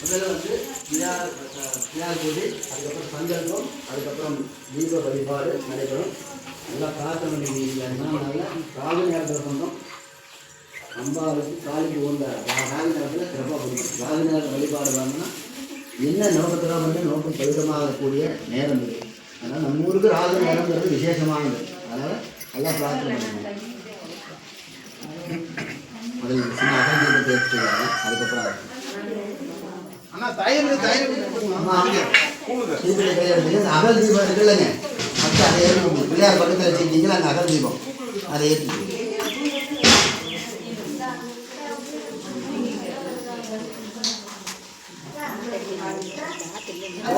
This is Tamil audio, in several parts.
முதல்ல வந்து பிள்ளையார் பிள்ளையார் பூஜை அதுக்கப்புறம் சங்கல்பம் அதுக்கப்புறம் தீப வழிபாடு நடைபெறும் நல்லா பிரார்த்தனை பண்ணிங்கன்னா காலை நேரத்தில் பண்ணுறோம் அம்பாவுக்கு காலிக்கு உள்ள ராகு நேரத்தில் சிறப்பாக பண்ணுறோம் ராகு நேர வழிபாடு வாங்கினா என்ன நோக்கத்தில் வந்து நோக்கம் பலிதமாகக்கூடிய நேரம் இது அதனால் நம்ம ஊருக்கு ராகு நேரங்கிறது விசேஷமானது அதனால் நல்லா பிரார்த்தனை பண்ணணும் அதில் சின்ன அகந்தீபத்தை எடுத்துக்கிறாங்க அதுக்கப்புறம் எடுத்துங்க இந்த அகல் தீபம் இருக்கு இல்லைங்க அதை ஏற்றி பிள்ளையார் பக்கத்தில் வச்சுக்கிட்டீங்களா அந்த அகல் தீபம். அதை ஏற்றி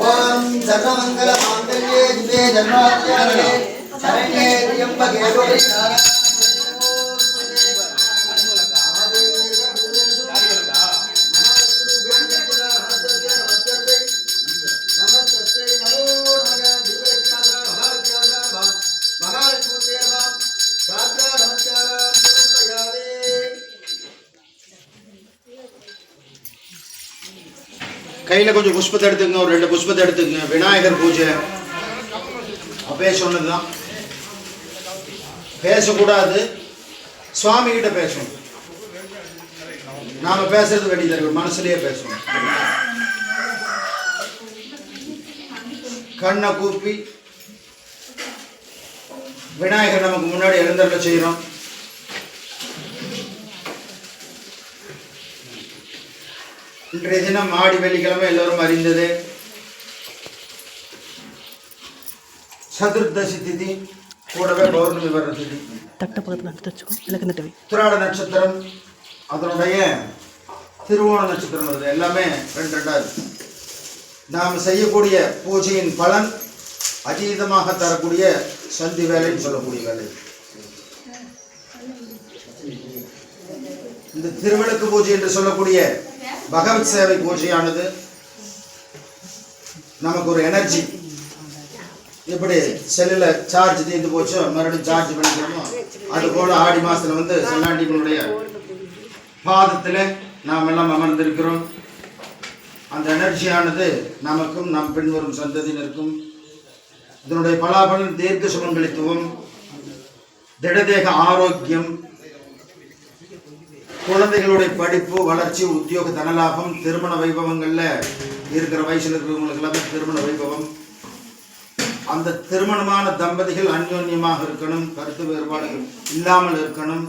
ஓம் சர்வமங்கல மாங்கல்யே திவே ஜன்மாத்யாரே சரண்யே திரியம்பகே கௌரி கையில் கொஞ்சம் புஷ்பத்தை எடுத்துங்க ஒரு ரெண்டு புஷ்பத்தை எடுத்துங்க விநாயகர் பூஜை. அப்பயே சொன்னதுதான். பேசக்கூடாது. சுவாமி கிட்ட பேசணும். நாம பேசுறது வேண்டியது மனசுலயே பேசணும். கண்ணை கூப்பி விநாயகர் நமக்கு முன்னாடி எழுந்தருள செய்கிறோம் இன்றைய தினம் ஆடி வெள்ளிக்கிழமை எல்லோரும் அறிந்தது. சதுர்தசி திதி கூடவே பௌர்ணமி வர்ற திதி. தட்டை பக்கத்தில் வச்சுக்கோ. இல்லை இந்த உத்திராட நட்சத்திரம் அதனுடைய திருவோண நட்சத்திரம் வருது எல்லாமே ரெண்டு ரெண்டா இருக்கு. நாம் செய்யக்கூடிய பூஜையின் பலன் அதீதமாக தரக்கூடிய சந்தி வேலைன்னு சொல்லக்கூடிய வேலை. இந்த திருவிளக்கு பூஜை என்று சொல்லக்கூடிய பகவத் சேவை பூஜையானது நமக்கு ஒரு எனர்ஜி எப்படி செல்லில் சார்ஜ் தீர்ந்து போச்சோ மறுபடியும் சார்ஜ் பண்ணிக்கணுமோ அது போல ஆடி மாசத்துல வந்து செல்லாண்டிகளுடைய பாதத்தில் நாம் எல்லாம் அமர்ந்திருக்கிறோம். அந்த எனர்ஜியானது நமக்கும் நம் பின்வரும் சந்ததியினருக்கும் இதனுடைய பலாபலன் தீர்க்க சுமங்கலித்துவம் திடதேக ஆரோக்கியம் குழந்தைகளுடைய படிப்பு வளர்ச்சி உத்தியோக தனலாபம் திருமண வைபவங்கள்ல இருக்கிற வயசுல இருக்கிறவங்களுக்கு எல்லாமே திருமண வைபவம். அந்த திருமணமான தம்பதிகள் அந்யோன்யமாக இருக்கணும் கருத்து வேறுபாடுகள் இல்லாமல் இருக்கணும்.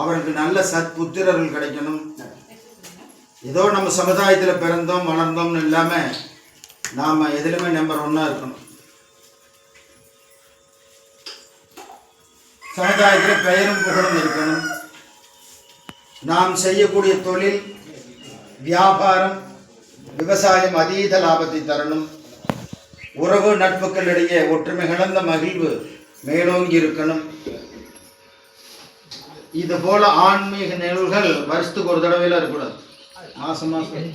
அவர்களுக்கு நல்ல சத்புத்திரர்கள் கிடைக்கணும். ஏதோ நம்ம சமுதாயத்தில் பிறந்தோம் வளர்ந்தோம்னு இல்லாமல் நாம் எதிலுமே நம்பர் ஒன்னாக இருக்கணும். சமுதாயத்தில் பெயரும் புகழும் இருக்கணும். நாம் செய்யக்கூடிய தொழில் வியாபாரம் விவசாயம் அதீத லாபத்தை தரணும். உறவு நட்புகளிடையே ஒற்றுமை கலந்த மகிழ்வு மேலோங்கி இருக்கணும். இது போல ஆன்மீக நிகழ்வுகள் வருஷத்துக்கு ஒரு தடவையில இருக்கக்கூடாது. மாசம் மாசம்.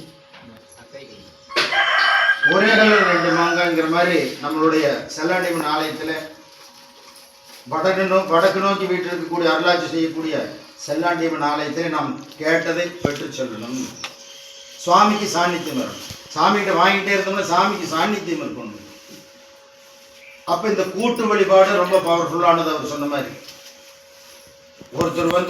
ஒரே கலர் ரெண்டு மாங்காங்கிற மாதிரி நம்மளுடைய செல்லாண்டிமன் ஆலயத்தில் வடக்கு நோ வடக்கு நோக்கி வீட்டில் இருக்கக்கூடிய அருளாட்சி செய்யக்கூடிய செல்லாண்டியம்மன் ஆலயத்தில் நாம் கேட்டதை பெற்று செல்லணும். சுவாமிக்கு சாநித்தியம் வரணும். சாமிகிட்ட வாங்கிட்டே இருந்தோம்னா சாமிக்கு சாநித்தியம் இருக்கணும். அப்போ இந்த கூட்டு வழிபாடு ரொம்ப பவர்ஃபுல்லானது அவர் சொன்ன மாதிரி. ஒருத்தர் வந்து